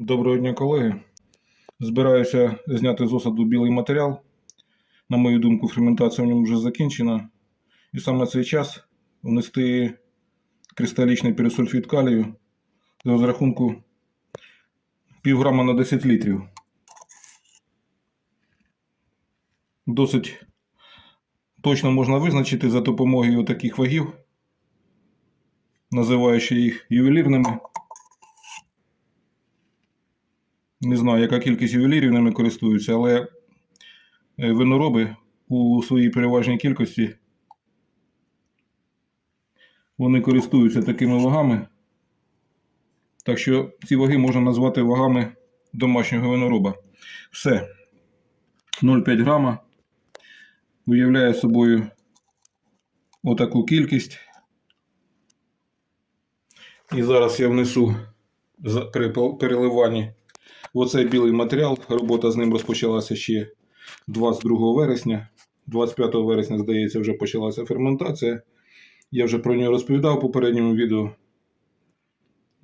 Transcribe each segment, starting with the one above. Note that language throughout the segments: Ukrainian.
Доброго дня, колеги. Збираюся зняти з осаду білий матеріал. На мою думку, ферментація в ньому вже закінчена. І саме цей час внести кристалічний пересульфід калію з розрахунку півграма на 10 літрів. Досить точно можна визначити за допомогою таких вагів, називаючи їх ювелірними. Не знаю, яка кількість ювелірів ними користуються, але е, винороби у своїй переважній кількості вони користуються такими вагами. Так що ці ваги можна назвати вагами домашнього винороба. Все. 0,5 грама уявляє собою отаку кількість. І зараз я внесу при переливанні Оцей білий матеріал. Робота з ним розпочалася ще 22 вересня. 25 вересня, здається, вже почалася ферментація. Я вже про нього розповідав в попередньому відео.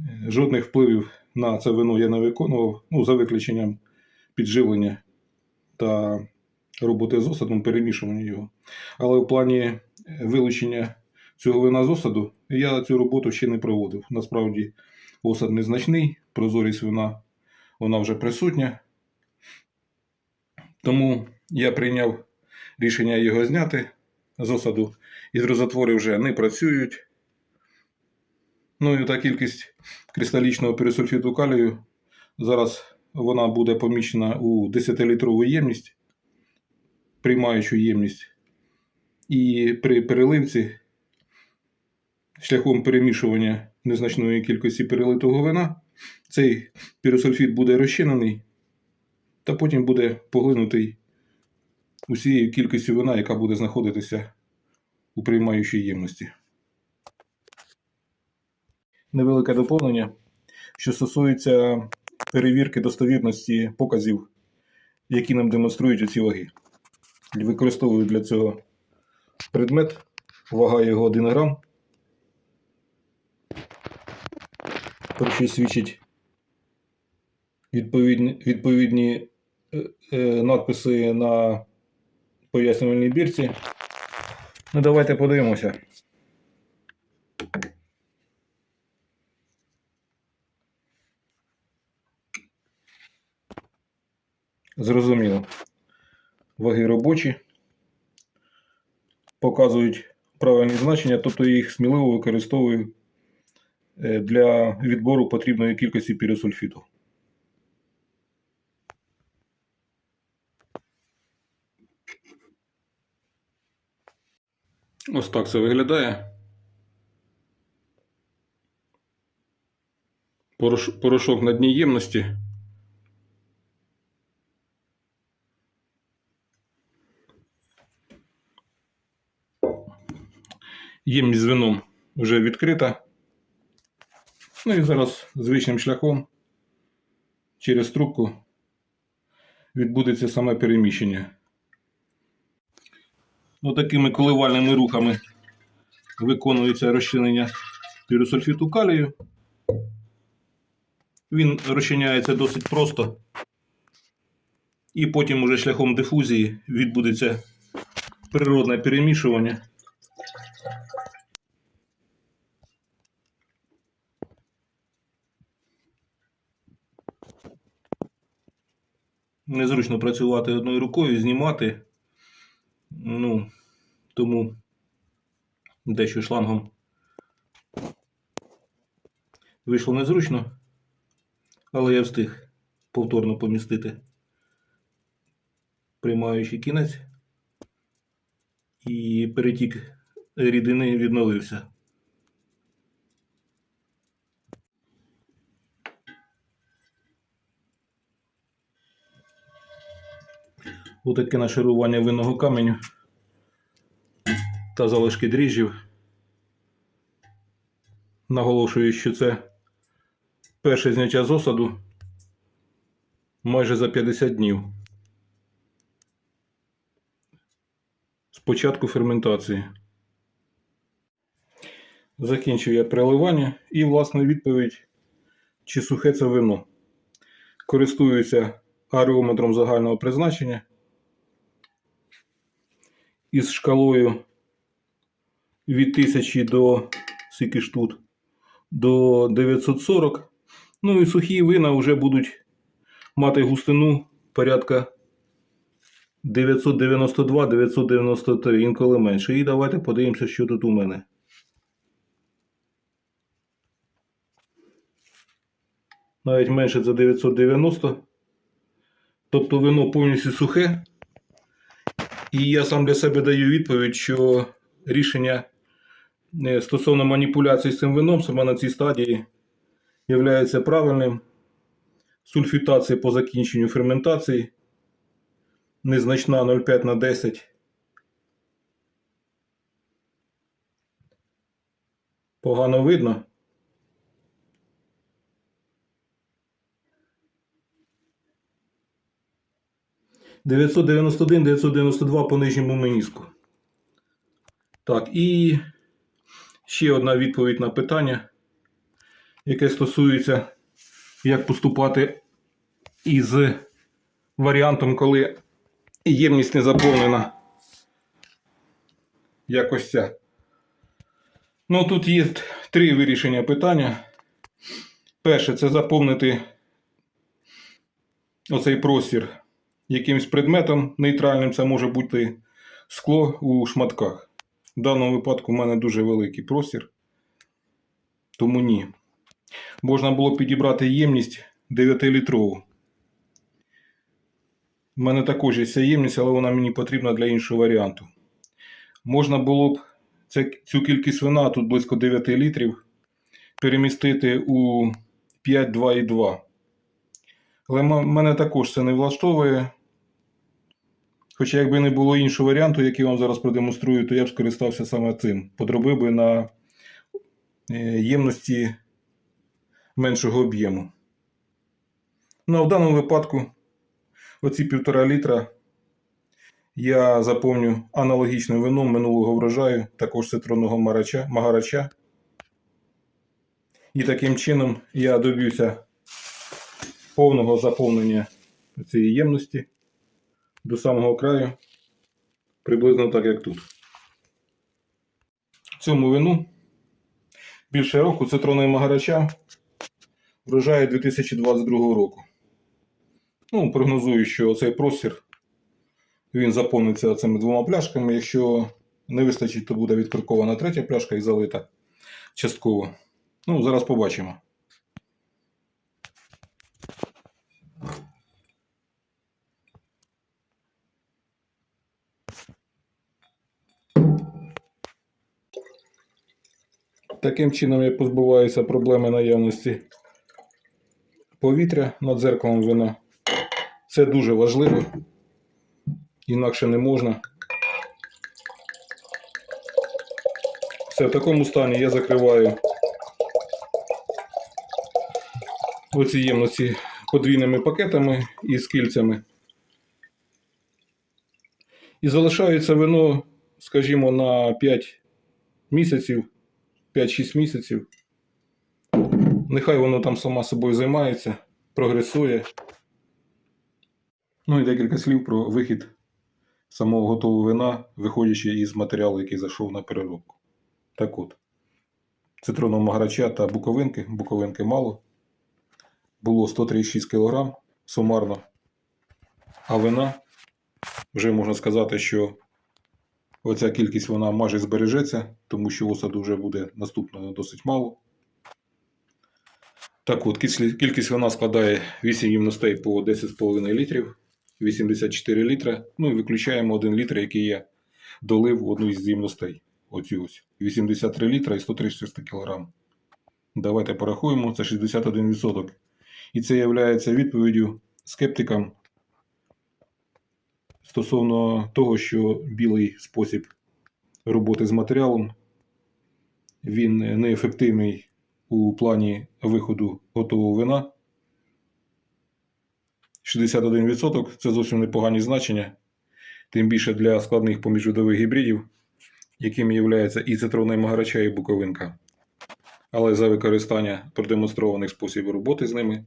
Е, Жодних впливів на це вино я не виконував, ну, за виключенням підживлення та роботи з осадом, перемішування його. Але в плані е, вилучення цього вина з осаду я цю роботу ще не проводив. Насправді, осад незначний, прозорість вина вона вже присутня. Тому я прийняв рішення його зняти з осаду. Ізрозотвори вже не працюють. Ну і та кількість кристалічного пересульфіту калію. Зараз вона буде поміщена у 10-літрову ємність, приймаючу ємність. І при переливці шляхом перемішування незначної кількості перелитого вина цей піросульфід буде розчинений та потім буде поглинутий усією кількістю вина, яка буде знаходитися у приймаючій ємності. Невелике доповнення, що стосується перевірки достовірності показів, які нам демонструють оці ваги. Використовую для цього предмет, вага його 1 грам. Про що свідчить відповідні, відповідні е, е, надписи на пояснювальній бірці. Ну, давайте подивимося. Зрозуміло. Ваги робочі. Показують правильні значення, тобто я їх сміливо використовую для відбору потрібної кількості піросульфіту. Ось так це виглядає. Порошок на дні ємності. Ємність з вином вже відкрита. Ну і зараз звичним шляхом через трубку відбудеться саме переміщення. Ну, такими коливальними рухами виконується розчинення піросульфіту калію. Він розчиняється досить просто. І потім уже шляхом дифузії відбудеться природне перемішування. Незручно працювати одною рукою, знімати. Ну, тому дещо шлангом вийшло незручно, але я встиг повторно помістити приймаючий кінець, і перетік рідини відновився. Отаке нашарування винного каменю та залишки дріжджів. Наголошую, що це перше зняття з осаду майже за 50 днів. З початку ферментації. Закінчую я переливання і, власне, відповідь, чи сухе це вино. користуюся аріометром загального призначення із шкалою від 1000 до скільки ж тут, до 940. Ну і сухі вина вже будуть мати густину порядка 992-993, інколи менше. І давайте подивимося, що тут у мене. Навіть менше за 990. Тобто вино повністю сухе. І я сам для себе даю відповідь, що рішення е, стосовно маніпуляцій з цим вином саме на цій стадії є правильним. Сульфітація по закінченню ферментації незначна 0,5 на 10. Погано видно. Дев'ятсот дев'яносто один, дев'ятсот дев'яносто два по нижньому меніску. Так, і ще одна відповідь на питання, яке стосується, як поступати із варіантом, коли ємність не заповнена. Якось ця. Ну, тут є три вирішення питання. Перше, це заповнити оцей простір якимось предметом нейтральним. Це може бути скло у шматках. В даному випадку в мене дуже великий простір, тому ні. Можна було підібрати ємність 9-літрову. У мене також є ця ємність, але вона мені потрібна для іншого варіанту. Можна було б цю кількість вина, тут близько 9 літрів, перемістити у 5,2,2. Але мене також це не влаштовує. Хоча, якби не було іншого варіанту, який вам зараз продемонструю, то я б скористався саме цим. Подробив би на е, ємності меншого об'єму. Ну а в даному випадку оці півтора літра я заповню аналогічним вином минулого врожаю, також цитронного магарача. І таким чином я доб'юся повного заповнення цієї ємності до самого краю, приблизно так, як тут. Цьому вину більше року цитронного магарача врожаю 2022 року. Ну, прогнозую, що цей простір він заповниться цими двома пляшками. Якщо не вистачить, то буде відкоркована третя пляшка і залита частково. Ну, зараз побачимо. Таким чином я позбуваюся проблеми наявності повітря над дзеркалом вина. Це дуже важливо. Інакше не можна. Все, в такому стані я закриваю оці ємності подвійними пакетами із кільцями. І залишається вино, скажімо, на 5 місяців, 5-6 місяців. Нехай воно там сама собою займається, прогресує. Ну і декілька слів про вихід самого готового вина, виходячи із матеріалу, який зайшов на переробку. Так от, цитронного магарача та буковинки, буковинки мало. Було 136 кг сумарно. А вина, вже можна сказати, що оця кількість вона майже збережеться, тому що осаду вже буде наступного досить мало. Так от, кількість- вона складає 8 ємностей по 10,5 літрів, 84 літра. Ну і виключаємо 1 літр, який я долив в одну із ємностей. Оці ось 83 літра і 136 кг. Давайте порахуємо, це 61%. І це є відповіддю скептикам стосовно того, що білий спосіб роботи з матеріалом він неефективний у плані виходу готового вина. 61% це зовсім непогані значення, тим більше для складних поміжвидових гібридів, якими є і цитронна магарача, і буковинка. Але за використання продемонстрованих способів роботи з ними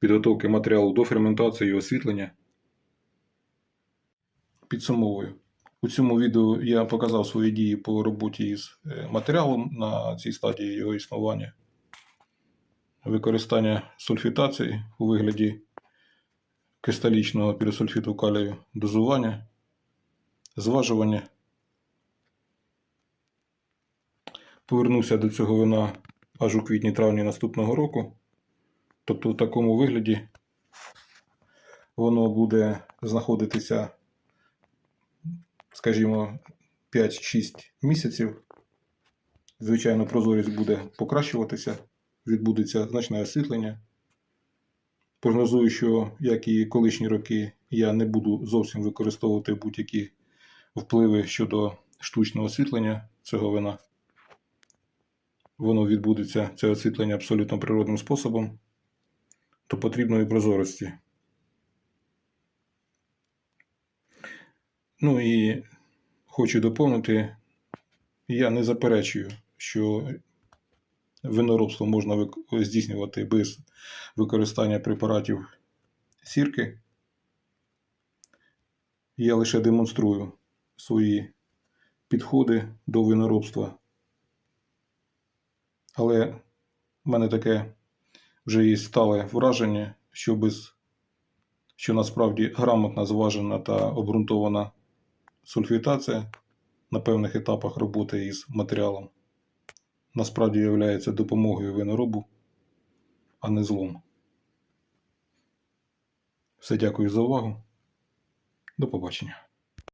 підготовки матеріалу до ферментації і освітлення. Підсумовую. У цьому відео я показав свої дії по роботі із е, матеріалом на цій стадії його існування. Використання сульфітації у вигляді кристалічного піросульфіту калію, дозування, зважування. Повернуся до цього вина аж у квітні-травні наступного року. Тобто в такому вигляді воно буде знаходитися, скажімо, 5-6 місяців. Звичайно, прозорість буде покращуватися, відбудеться значне освітлення. Прогнозую, що, як і колишні роки, я не буду зовсім використовувати будь-які впливи щодо штучного освітлення цього вина. Воно відбудеться, це освітлення абсолютно природним способом до потрібної прозорості. Ну і хочу доповнити, я не заперечую, що виноробство можна здійснювати без використання препаратів сірки. Я лише демонструю свої підходи до виноробства. Але в мене таке вже є стале враження, що без що насправді грамотна, зважена та обґрунтована сульфітація на певних етапах роботи із матеріалом насправді є допомогою виноробу, а не злом. Все дякую за увагу. До побачення.